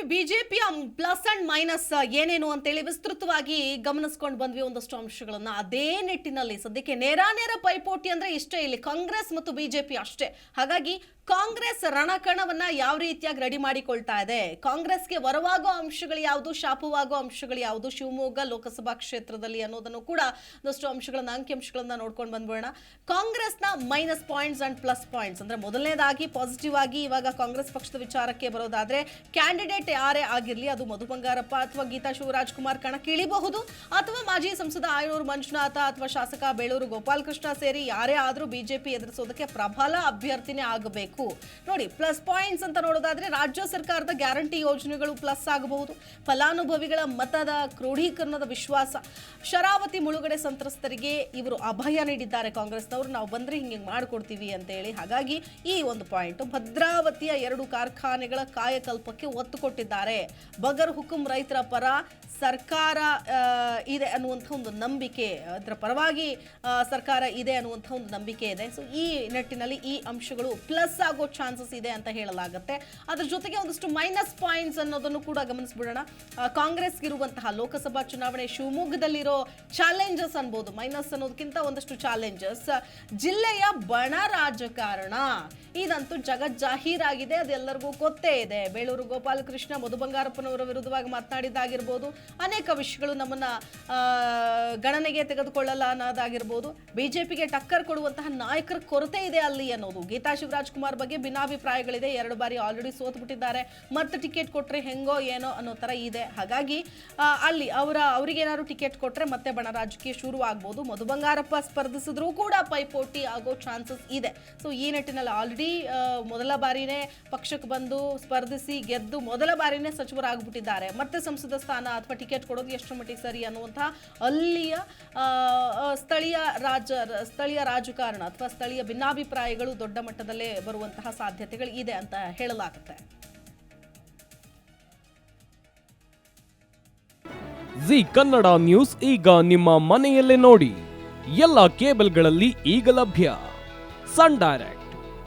ನೋಡಿದ್ವಿ ಬಿಜೆಪಿಯ plus and minus ಏನೇನು ಅಂತೇಳಿ ವಿಸ್ತೃತವಾಗಿ ಗಮನಿಸ್ಕೊಂಡು ಬಂದ್ವಿ ಒಂದಷ್ಟು ಅಂಶಗಳನ್ನ ಅದೇ ನಿಟ್ಟಿನಲ್ಲಿ. ಸದ್ಯಕ್ಕೆ ನೇರ ನೇರ ಪೈಪೋಟಿ ಅಂದ್ರೆ ಇಷ್ಟೇ ಇಲ್ಲಿ ಕಾಂಗ್ರೆಸ್ ಮತ್ತು ಬಿಜೆಪಿ ಅಷ್ಟೇ. ಹಾಗಾಗಿ ಕಾಂಗ್ರೆಸ್ ರಣಕಣವನ್ನ ಯಾವ ರೀತಿಯಾಗಿ ರೆಡಿ ಮಾಡಿಕೊಳ್ತಾ ಇದೆ? ಕಾಂಗ್ರೆಸ್ಗೆ ವರವಾಗೋ ಅಂಶಗಳು ಯಾವುದು? ಶಾಪವಾಗೋ ಅಂಶಗಳು ಯಾವುದು? ಶಿವಮೊಗ್ಗ ಲೋಕಸಭಾ ಕ್ಷೇತ್ರದಲ್ಲಿ ಅನ್ನೋದನ್ನು ಕೂಡ ಒಂದಷ್ಟು ಅಂಶಗಳನ್ನ, ಅಂಕಿಅಂಶಗಳನ್ನ ನೋಡ್ಕೊಂಡು ಬಂದ್ಬಿಡೋಣ. ಕಾಂಗ್ರೆಸ್ನ minus points and plus points ಅಂದ್ರೆ ಮೊದಲನೇದಾಗಿ ಪಾಸಿಟಿವ್ ಆಗಿ ಇವಾಗ ಕಾಂಗ್ರೆಸ್ ಪಕ್ಷದ ವಿಚಾರಕ್ಕೆ ಬರೋದಾದ್ರೆ, ಕ್ಯಾಂಡಿಡೇಟ್ ಯಾರೇ ಆಗಿರಲಿ, ಅದು ಮಧು ಬಂಗಾರಪ್ಪ ಅಥವಾ ಗೀತಾ ಶಿವರಾಜ್ ಕುಮಾರ್ ಕಣಕ್ಕಿಳಿಬಹುದು. ಅಥವಾ ಮಾಜಿ ಸಂಸದ ಆಯನೂರು ಮಂಜುನಾಥ ಅಥವಾ ಶಾಸಕ ಬೇಳೂರು ಗೋಪಾಲಕೃಷ್ಣ ಸೇರಿ ಯಾರೇ ಆದರೂ ಬಿಜೆಪಿ ಎದುರಿಸೋದಕ್ಕೆ ಪ್ರಬಲ ಅಭ್ಯರ್ಥಿನೇ ಆಗಬೇಕು. ನೋಡಿ ಪ್ಲಸ್ ಪಾಯಿಂಟ್ಸ್ ಅಂತ ನೋಡೋದಾದ್ರೆ ರಾಜ್ಯ ಸರ್ಕಾರದ ಗ್ಯಾರಂಟಿ ಯೋಜನೆಗಳು ಪ್ಲಸ್ ಆಗಬಹುದು. ಫಲಾನುಭವಿಗಳ ಮತದ ಕ್ರೋಢೀಕರಣದ ವಿಶ್ವಾಸ. ಶರಾವತಿ ಮುಳುಗಡೆ ಸಂತ್ರಸ್ತರಿಗೆ ಇವರು ಅಭಯ ನೀಡಿದ್ದಾರೆ. ಕಾಂಗ್ರೆಸ್ನವರು, ನಾವು ಬಂದ್ರೆ ಹಿಂಗೆ ಮಾಡಿಕೊಡ್ತೀವಿ ಅಂತ ಹೇಳಿ ಹಾಗಾಗಿ ಈ ಒಂದು ಪಾಯಿಂಟ್ ಭದ್ರಾವತಿಯ ಎರಡು ಕಾರ್ಖಾನೆಗಳ ಕಾಯಕಲ್ಪಕ್ಕೆ ಒತ್ತು ಕೊಟ್ಟಿದ್ದಾರೆ. ಬಗರ್ ಹುಕುಂ ರೈತರ ಪರ ಸರ್ಕಾರ ಇದೆ ಅನ್ನುವಂಥ ಒಂದು ನಂಬಿಕೆ ಅದರ ಪರವಾಗಿ ಸರ್ಕಾರ ಇದೆ ಅನ್ನುವಂಥ ಒಂದು ನಂಬಿಕೆ ಇದೆ. ಸೊ ಈ ನಿಟ್ಟಿನಲ್ಲಿ ಈ ಅಂಶಗಳು ಪ್ಲಸ್ ಆಗೋ ಚಾನ್ಸಸ್ ಇದೆ ಅಂತ ಹೇಳಲಾಗುತ್ತೆ. ಅದ್ರ ಜೊತೆಗೆ ಒಂದಷ್ಟು ಮೈನಸ್ ಪಾಯಿಂಟ್ಸ್ ಅನ್ನೋದನ್ನು ಕೂಡ ಗಮನಿಸ್ಬಿಡೋಣ. ಕಾಂಗ್ರೆಸ್ಗಿರುವಂತಹ ಲೋಕಸಭಾ ಚುನಾವಣೆ ಶಿವಮೊಗ್ಗದಲ್ಲಿರೋ ಚಾಲೆಂಜಸ್ ಅನ್ಬೋದು. ಮೈನಸ್ ಅನ್ನೋದಕ್ಕಿಂತ ಒಂದಷ್ಟು ಚಾಲೆಂಜಸ್ ಜಿಲ್ಲೆಯ ಬಣ ರಾಜಕಾರಣ. ಇದಂತೂ ಜಗಜ್ಜಾಹೀರಾಗಿದೆ ಅದೆಲ್ಲರಿಗೂ ಗೊತ್ತೇ ಇದೆ. ಬೇಳೂರು ಗೋಪಾಲಕೃಷ್ಣ ಮಧು ಬಂಗಾರಪ್ಪನವರ ವಿರುದ್ಧವಾಗಿ ಮಾತನಾಡಿದ್ದಾಗಿರ್ಬೋದು, ಅನೇಕ ವಿಷಯಗಳು ನಮ್ಮನ್ನ ಗಣನೆಗೆ ತೆಗೆದುಕೊಳ್ಳಲ್ಲ ಅನ್ನೋದಾಗಿರ್ಬೋದು ಬಿಜೆಪಿಗೆ ಟಕ್ಕರ್ ಕೊಡುವಂತಹ ನಾಯಕರ ಕೊರತೆ ಇದೆ ಅಲ್ಲಿ ಅನ್ನೋದು. ಗೀತಾ ಶಿವರಾಜ್ ಕುಮಾರ್ ಬಗ್ಗೆ ಭಿನ್ನಾಭಿಪ್ರಾಯಗಳಿದೆ. ಎರಡು ಬಾರಿ ಆಲ್ರೆಡಿ ಸೋತು ಬಿಟ್ಟಿದ್ದಾರೆ ಮತ್ತೆ ಟಿಕೆಟ್ ಕೊಟ್ಟರೆ ಹೆಂಗೋ ಏನೋ ಅನ್ನೋ ತರ ಇದೆ. ಹಾಗಾಗಿ ಅಲ್ಲಿ ಅವರ ಅವರಿಗೇನಾದ್ರು ಟಿಕೆಟ್ ಕೊಟ್ಟರೆ ಮತ್ತೆ ಬಣ ರಾಜಕೀಯ ಶುರು ಆಗ್ಬೋದು ಮಧು ಬಂಗಾರಪ್ಪ ಸ್ಪರ್ಧಿಸಿದ್ರೂ ಕೂಡ ಪೈಪೋಟಿ ಆಗೋ ಚಾನ್ಸಸ್ ಇದೆ. ಸೊ ಈ ನಿಟ್ಟಿನಲ್ಲಿ ಆಲ್ರೆಡಿ ಮೊದಲ ಬಾರಿನೇ ಪಕ್ಷಕ್ಕೆ ಬಂದು ಸ್ಪರ್ಧಿಸಿ ಗೆದ್ದು ಮೊದಲ ಬಾರಿನೇ ಸಚಿವರಾಗ್ಬಿಟ್ಟಿದ್ದಾರೆ. ಮತ್ತೆ ಸಂಸದ ಸ್ಥಾನ ಅಥವಾ ಟಿಕೆಟ್ ಕೊಡೋದು ಎಷ್ಟು ಮಟ್ಟಿಗೆ ಸರಿ ಅನ್ನುವಂಥ ಅಲ್ಲಿಯ ಸ್ಥಳೀಯ ರಾಜ, ಸ್ಥಳೀಯ ರಾಜಕಾರಣ ಅಥವಾ ಸ್ಥಳೀಯ ಭಿನ್ನಾಭಿಪ್ರಾಯಗಳು ದೊಡ್ಡ ಮಟ್ಟದಲ್ಲೇ ಬರುವಂತಹ ಸಾಧ್ಯತೆಗಳು ಇದೆ ಅಂತ ಹೇಳಲಾಗುತ್ತೆ. ಜಿ ಕನ್ನಡ ನ್ಯೂಸ್ ಈಗ ನಿಮ್ಮ ಮನೆಯಲ್ಲೇ ನೋಡಿ. ಎಲ್ಲ ಕೇಬಲ್ಗಳಲ್ಲಿ ಈಗ ಲಭ್ಯ. Sun Direct.